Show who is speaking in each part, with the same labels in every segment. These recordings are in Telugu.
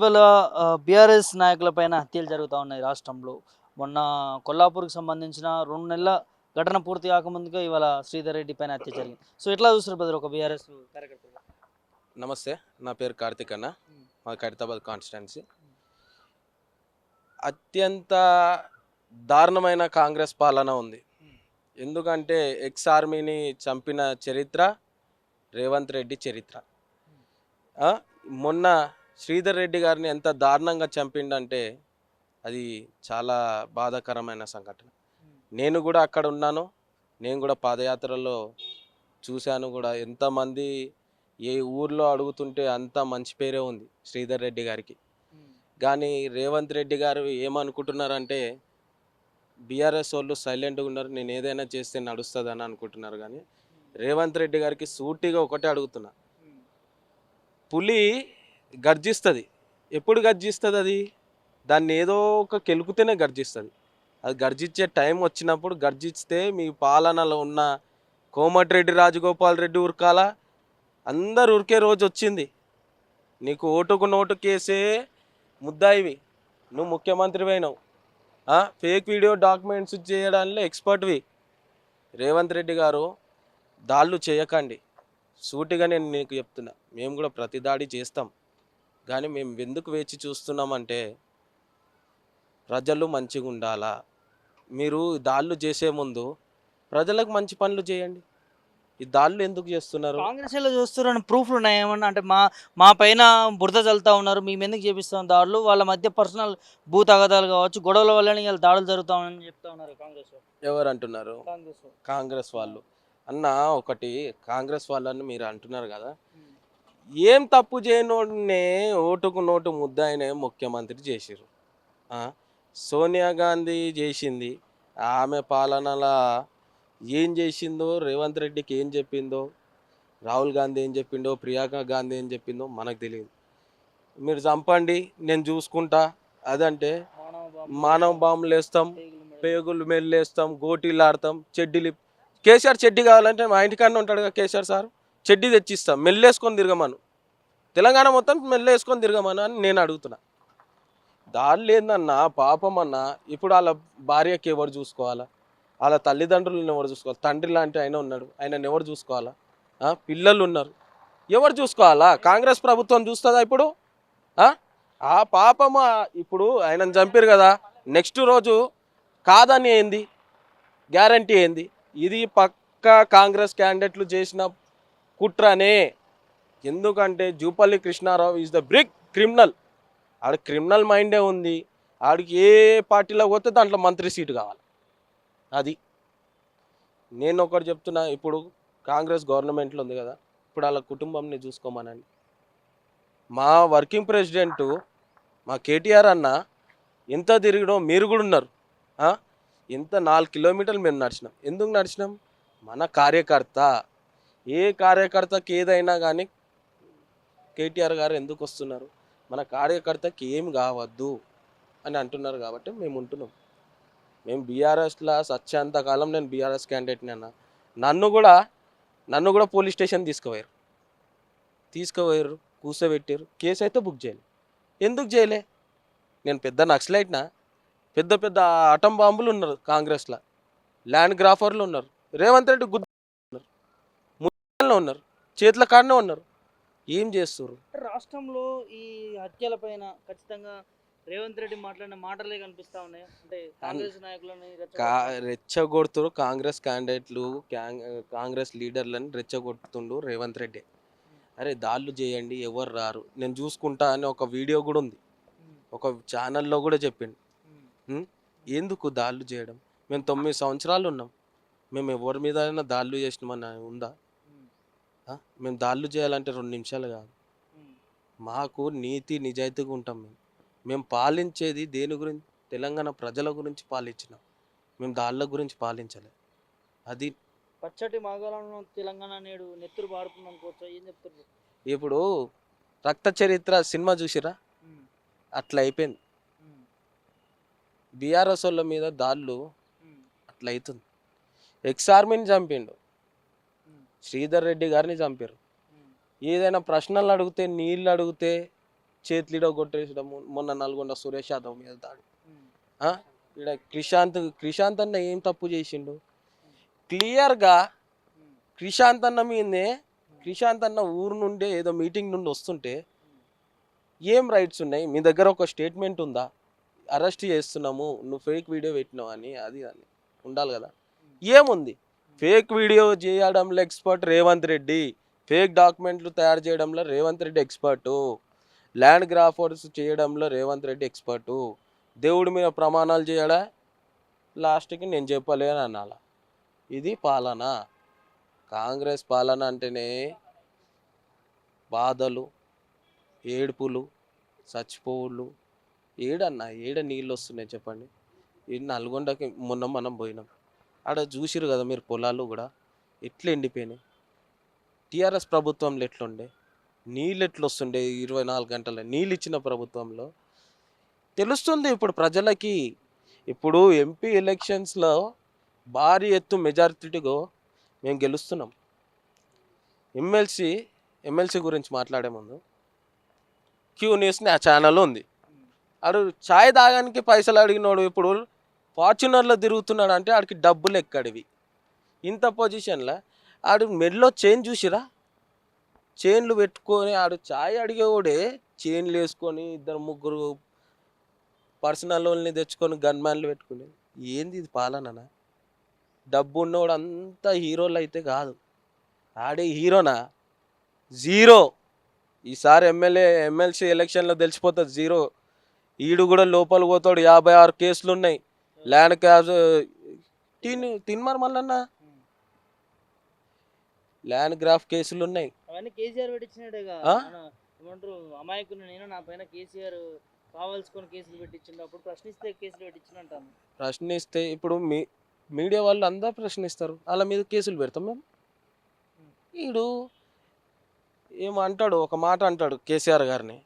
Speaker 1: ఇవాళ బీఆర్ఎస్ నాయకులపైన హత్యలు జరుగుతూ ఉన్నాయి రాష్ట్రంలో. మొన్న కొల్లాపూర్కి సంబంధించిన రెండు నెలల ఘటన పూర్తి కాకముందుగా ఇవాళ శ్రీధర్ రెడ్డి పైన హత్య జరిగింది. సో ఎట్లా చూస్తారు బ్రదర్ ఒక బీఆర్ఎస్ కార్యకర్తగా
Speaker 2: నమస్తే నా పేరు కార్తిక్ అన్న. మా ఖైరతాబాద్ కాన్స్టిట్యున్సీ. అత్యంత దారుణమైన కాంగ్రెస్ పాలన ఉంది. ఎందుకంటే ఎక్స్ ఆర్మీని చంపిన చరిత్ర రేవంత్ రెడ్డి చరిత్ర. మొన్న శ్రీధర్ రెడ్డి గారిని ఎంత దారుణంగా చంపిండంటే అది చాలా బాధాకరమైన సంఘటన. నేను కూడా అక్కడ ఉన్నాను. నేను కూడా పాదయాత్రలో చూశాను కూడా. ఎంతమంది ఏ ఊర్లో అడుగుతుంటే అంత మంచి పేరే ఉంది శ్రీధర్ రెడ్డి గారికి. కానీ రేవంత్ రెడ్డి గారు ఏమనుకుంటున్నారంటే బీఆర్ఎస్ వాళ్ళు సైలెంట్గా ఉన్నారు నేను ఏదైనా చేస్తే నడుస్తుందని అనుకుంటున్నారు కానీ రేవంత్ రెడ్డి గారికి సూటిగా ఒకటే అడుగుతున్నా. పులి గర్జిస్తుంది. ఎప్పుడు గర్జిస్తుంది అది? దాన్ని ఏదో ఒక కెలుకుతేనే గర్జిస్తుంది. అది గర్జించే టైం వచ్చినప్పుడు గర్జిస్తే మీ పాలనలో ఉన్న కోమటిరెడ్డి రాజగోపాల్ రెడ్డి ఉరకాల? అందరు ఉరికే రోజు వచ్చింది. నీకు ఓటుకు నోటు కేసే ముద్దాయివి నువ్వు ముఖ్యమంత్రి పోయినావు ఫేక్ వీడియో డాక్యుమెంట్స్ చేయడంలో ఎక్స్పర్ట్వి రేవంత్ రెడ్డి గారు దాళ్ళు చేయకండి. సూటిగా నేను నీకు చెప్తున్నా. మేము కూడా ప్రతి దాడి చేస్తాం. కానీ మేము ఎందుకు వేచి చూస్తున్నామంటే ప్రజలు మంచిగా ఉండాలా? మీరు దాళ్ళు చేసే ముందు ప్రజలకు మంచి పనులు చేయండి. ఈ దాళ్ళు ఎందుకు చేస్తున్నారు?
Speaker 1: కాంగ్రెస్లో చూస్తున్నారని ప్రూఫ్లు ఉన్నాయి. ఏమన్నా అంటే మా మా పైన బురద చల్లుతా ఉన్నారు. మేము ఎందుకు చేపిస్తాం దాడులు? వాళ్ళ మధ్య పర్సనల్ భూ తగదాలు కావచ్చు గొడవల వల్లనే ఇలా దాడులు జరుగుతా ఉన్నాయని చెప్తా ఉన్నారు కాంగ్రెస్ వాళ్ళు.
Speaker 2: ఎవరు అంటున్నారు?
Speaker 1: కాంగ్రెస్ వాళ్ళు.
Speaker 2: కాంగ్రెస్ వాళ్ళు. అన్న ఒకటి కాంగ్రెస్ వాళ్ళని మీరు అంటున్నారు కదా. ఏం తప్పు చేయనోడినే ఓటుకు నోటు ముద్దాయినే ముఖ్యమంత్రి చేసిర్రు. సోనియా గాంధీ చేసింది. ఆమె పాలనలా ఏం చేసిందో రేవంత్ రెడ్డికి ఏం చెప్పిందో రాహుల్ గాంధీ ఏం చెప్పిండో ప్రియాంక గాంధీ ఏం చెప్పిందో మనకు తెలియదు. మీరు చంపండి నేను చూసుకుంటా. అదంటే
Speaker 1: మానవ
Speaker 2: బాంబులు వేస్తాం
Speaker 1: పేగులు
Speaker 2: మెల్లేస్తాం గోటీలు ఆడతాం చెడ్డీలు. కేసీఆర్ చెడ్డి కావాలంటే మా ఇంటికాడనే ఉంటాడు కదా కేసీఆర్ సార్. చెడ్డి తెచ్చిస్తా మెల్లేసుకొని తిరగమను. తెలంగాణ మొత్తం మెల్లేసుకొని తిరగమను అని నేను అడుగుతున్నా. దారి లేదన్నా పాపం అన్న ఇప్పుడు వాళ్ళ భార్యకి ఎవరు చూసుకోవాలా? వాళ్ళ తల్లిదండ్రులను ఎవరు చూసుకోవాలి? తండ్రి లాంటి ఆయన ఉన్నాడు ఆయన ఎవరు చూసుకోవాలా? పిల్లలు ఉన్నారు. ఎవరు చూసుకోవాలా? కాంగ్రెస్ ప్రభుత్వం చూస్తుందా ఇప్పుడు? ఆ? ఆ పాపం ఇప్పుడు ఆయనను చంపారు కదా. నెక్స్ట్ రోజు కాదని ఏంది? గ్యారంటీ ఏంది? ఇది పక్క కాంగ్రెస్ క్యాండిడేట్లు చేసిన కుట్రనే. ఎందుకంటే Jupalli Krishnarao is the big criminal ఆడ క్రిమినల్ మైండే ఉంది. ఆడికి ఏ పార్టీలో పోతే దాంట్లో మంత్రి సీటు కావాలి. అది. నేను ఒకటి చెప్తున్నా ఇప్పుడు కాంగ్రెస్ గవర్నమెంట్లో ఉంది కదా ఇప్పుడు వాళ్ళ కుటుంబంని చూసుకోమనండి. మా వర్కింగ్ ప్రెసిడెంట్ మా కేటీఆర్ అన్న ఎంత తిరగడం మీరు కూడా ఉన్నారు. ఎంత నాలుగు కిలోమీటర్లు మేము నడిచినాం. ఎందుకు నడిచినాం? మన కార్యకర్త. ఏ కార్యకర్తకి ఏదైనా కానీ కేటీఆర్ గారు ఎందుకు వస్తున్నారు? మన కార్యకర్తకి ఏం కావద్దు అని అంటున్నారు కాబట్టి మేము ఉంటున్నాం. మేము బీఆర్ఎస్లో సత్యాంత కాలం నేను బీఆర్ఎస్ క్యాండిడేట్ని అన్న. నన్ను కూడా నన్ను కూడా పోలీస్ స్టేషన్ తీసుకుపోయారు. తీసుకుపోయారు కూర్చోబెట్టారు కేసు అయితే బుక్ చేయాలి. ఎందుకు చేయలే? నేను పెద్ద నక్సలైట్నా? పెద్ద పెద్ద అటం బాంబులు ఉన్నారు కాంగ్రెస్లో. ల్యాండ్ గ్రాఫర్లు ఉన్నారు. రేవంత్ రెడ్డి గుద్ద ముద్రలో ఉన్నారు. చేతుల కాడనే ఉన్నారు. ఏం చేస్తారు
Speaker 1: రాష్ట్రంలో ఈ హత్యల పైన ఖచ్చితంగా రేవంత్ రెడ్డి మాట్లాడిన మాటలే కనిపిస్తా ఉన్నాయి. అంటే కాంగ్రెస్ నాయకులని.
Speaker 2: రెచ్చగొడుతురు కాంగ్రెస్ క్యాండిడేట్లు క్యాం- కాంగ్రెస్ లీడర్లను రెచ్చగొడుతుండు రేవంత్ రెడ్డి. అరే దాళ్ళు చేయండి ఎవరు రారు? నేను చూసుకుంటా అని ఒక వీడియో కూడా ఉంది. ఒక ఛానల్లో కూడా చెప్పిండు. ఎందుకు దాళ్ళు చేయడం? మేము తొమ్మిది సంవత్సరాలు ఉన్నాం. మేము ఎవరి మీద దాళ్ళు చేసినామని ఉందా? మేము దాళ్ళు చేయాలంటే రెండు నిమిషాలు కాదు. మాకు నీతి నిజాయితీగా ఉంటాం మేము. మేము పాలించేది దేని గురించి? తెలంగాణ ప్రజల గురించి పాలించినాం. మేము దాళ్ళ గురించి పాలించలే. అది
Speaker 1: పచ్చటి మాగాలను తెలంగాణ నేడు నెత్తురు అనుకోవచ్చా ఏం చెప్తారు
Speaker 2: ఇప్పుడు రక్త చరిత్ర సినిమా చూసిరా అట్లా అయిపోయింది. బీఆర్ఎస్ వాళ్ళ మీద దాళ్ళు అట్లా అవుతుంది ఎక్స్ ఆర్మీని చంపిండు. శ్రీధర్ రెడ్డి గారిని చంపారు. ఏదైనా ప్రశ్నలు అడిగితే నీళ్ళు అడిగితే చేతిలో కొట్టేసడము మొన్న నల్గొండ సురేష్ యాదవ్ మీద దాడి. ఇక్కడ క్రిశాంత్ క్రిషాంత్ క్రిషాంత్ అన్న ఏం తప్పు చేసిండు? క్లియర్గా క్రిషాంత్ అన్న మీదే క్రిషాంత్ అన్న ఊరు నుండి ఏదో మీటింగ్ నుండి వస్తుంటే ఏం రైట్స్ ఉన్నాయి? మీ దగ్గర ఒక స్టేట్మెంట్ ఉందా? అరెస్ట్ చేస్తున్నాము నువ్వు ఫేక్ వీడియో పెట్టినావు అని అది అని ఉండాలి కదా? ఏముంది? ఫేక్ వీడియో చేయడంలో ఎక్స్పర్ట్ రేవంత్ రెడ్డి ఫేక్ డాక్యుమెంట్లు తయారు చేయడంలో Revanth Reddy expert land grabbers చేయడంలో రేవంత్ రెడ్డి ఎక్స్పర్టు. దేవుడి మీద ప్రమాణాలు చేయడా? లాస్ట్కి నేను చెప్పలేను అని అనాల ఇది పాలన. కాంగ్రెస్ పాలన అంటేనే బాధలు ఏడుపులు చచ్చిపోవుళ్ళు ఏడన్నా ఏడ నీళ్ళు వస్తున్నాయి చెప్పండి? ఈ నల్గొండకి మొన్న మనం పోయినాం. ఆడ చూసిరు కదా మీరు పొలాలు కూడా. ఎట్లా ఎండిపోయినాయి? టీఆర్ఎస్ ప్రభుత్వంలో ఎట్లుండే? నీళ్ళు ఎట్లా వస్తుండే ఇరవై నాలుగు గంటల నీళ్ళు ఇచ్చిన ప్రభుత్వంలో? తెలుస్తుంది ఇప్పుడు ప్రజలకి. ఇప్పుడు ఎంపీ ఎలక్షన్స్లో భారీ ఎత్తు మెజారిటీగా మేము గెలుస్తున్నాం. ఎమ్మెల్సీ ఎమ్మెల్సీ గురించి మాట్లాడే ముందు క్యూ న్యూస్ని ఆ ఛానల్ ఉంది. అడు చాయ్ తాగానికి పైసలు అడిగినోడు ఇప్పుడు ఫార్చునర్లో తిరుగుతున్నాడు అంటే ఆడికి డబ్బులు ఎక్కడివి? ఇంత పొజిషన్లో? ఆడు మెడలో చైన్ చూసిరా? చైన్లు పెట్టుకొని ఆడు చాయ్ అడిగేవాడే చైన్లు వేసుకొని ఇద్దరు ముగ్గురు పర్సనల్ లోన్ని తెచ్చుకొని గన్మ్యాన్లు పెట్టుకుని. ఏంది ఇది పాలననా? డబ్బు ఉన్నవాడు అంతా హీరోలు అయితే కాదు. ఆడే హీరోనా? జీరో. ఈసారి ఎమ్మెల్యే ఎమ్మెల్సీ ఎలక్షన్లో తెలిసిపోతుంది జీరో. ఈడు కూడా లోపల పోతాడు. యాభై ఆరు కేసులు ఉన్నాయి ల్యాండ్ క్యాబ్స్ తిన్ తిన్మార్ మల్లన్న. ల్యాండ్ గ్రాఫ్ కేసులు ఉన్నాయి.
Speaker 1: అవన్నీ కేసీఆర్ పెట్టించినట్టుగా? ఏమంటారు అమాయకుని నేను నా పైన కేసీఆర్ కావాల్సుకొని కేసులు పెట్టించిండు. అప్పుడు ప్రశ్నిస్తే కేసులు పెట్టించిన అంటాను
Speaker 2: ప్రశ్నిస్తే ఇప్పుడు మీ మీడియా వాళ్ళు అందరూ ప్రశ్నిస్తారు. వాళ్ళ మీద కేసులు పెడతాం మేము. వీడు ఏమంటాడు ఒక మాట అంటాడు కేసీఆర్ గారిని.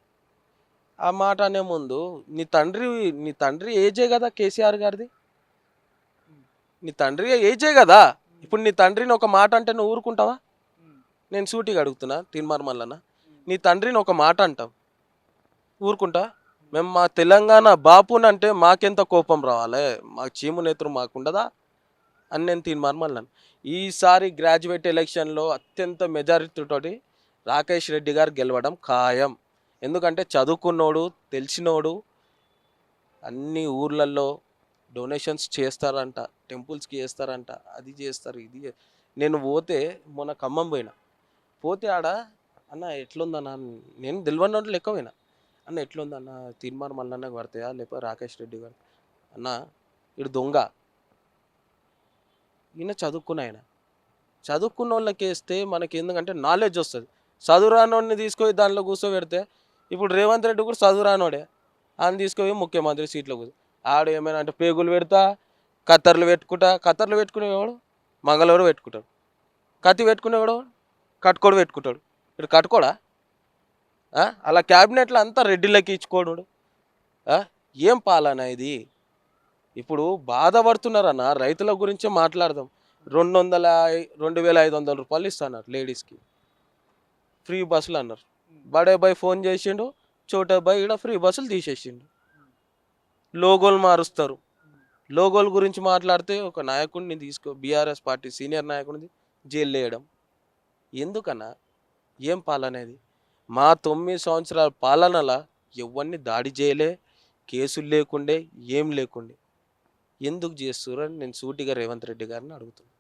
Speaker 2: ఆ మాట అనే ముందు నీ తండ్రి నీ తండ్రి ఏజే కదా కేసీఆర్ గారిది? నీ తండ్రి ఏజే కదా? ఇప్పుడు నీ తండ్రిని ఒక మాట అంటే నువ్వు ఊరుకుంటావా? నేను సూటిగా అడుగుతున్నా తీన్మార్ మల్లన్న. నీ తండ్రిని ఒక మాట అంటావు. ఊరుకుంటా? మేము మా తెలంగాణ బాపుని అంటే మాకెంత కోపం రావాలి? మా చీము నేత్రం మాకుండదా? అని నేను తీన్మార్ మల్లన్న. ఈసారి గ్రాడ్యుయేట్ ఎలక్షన్లో అత్యంత మెజారిటీతోటి రాకేష్ రెడ్డి గారు గెలవడం ఖాయం. ఎందుకంటే చదువుకున్నోడు తెలిసినోడు అన్ని ఊర్లలో డొనేషన్స్ చేస్తారంట టెంపుల్స్కి చేస్తారంట అది చేస్తారు ఇది నేను పోతే మొన్న ఖమ్మం పోయినా. పోతే ఆడ అన్న ఎట్లుందన్న నేను తెలియనోడు లెక్క పోయినా. అన్న ఎట్లుందన్న తీర్మానం మల్లన్నకు పడతాయా లేకపోతే రాకేష్ రెడ్డి గారు? అన్న ఇడు దొంగ. ఈయన చదువుకున్న ఆయన. చదువుకున్న వాళ్ళకి వేస్తే మనకి ఎందుకంటే నాలెడ్జ్ వస్తుంది. చదువురాని తీసుకొని దాంట్లో కూర్చోబెడితే ఇప్పుడు రేవంత్ రెడ్డి కూడా చదువు రానోడే. ఆయన తీసుకుపోయి ముఖ్యమంత్రి సీట్లో కూర్చో. ఆడు ఏమైనా అంటే పేగులు పెడతా కత్తర్లు పెట్టుకుంటా. కత్తర్లు పెట్టుకునేవాడు మంగళవారు పెట్టుకుంటాడు. కత్తి పెట్టుకునేవాడు కట్టుకోడు పెట్టుకుంటాడు. ఇక్కడ కట్టుకోడా? అలా క్యాబినెట్లో అంతా రెడ్డిలకి ఇచ్చుకోడు ఏం పాలన ఇది? ఇప్పుడు బాధపడుతున్నారన్న రైతుల గురించే మాట్లాడదాం. రెండు వందల రెండు వేల ఐదు వందల రూపాయలు ఇస్తున్నారు లేడీస్కి. ఫ్రీ బస్సులు అన్నారు. బడే బాయ్ ఫోన్ చేసిండు చోటే బాయ్ ఇక్కడ ఫ్రీ బస్సులు తీసేసిండు. లోగోలు మారుస్తారు. లోగోల గురించి మాట్లాడితే ఒక నాయకుడిని తీసుకో బీఆర్ఎస్ పార్టీ సీనియర్ నాయకుడిని జైలు వేయడం. ఎందుకన్నా? ఏం పాలనేది? మా తొమ్మిది సంవత్సరాల పాలనల ఎవరిని దాడి చేయలే కేసులు లేకుండే ఏం లేకుండే. ఎందుకు చేస్తున్నారు అని నేను సూటిగా రేవంత్ రెడ్డి గారిని అడుగుతున్నాను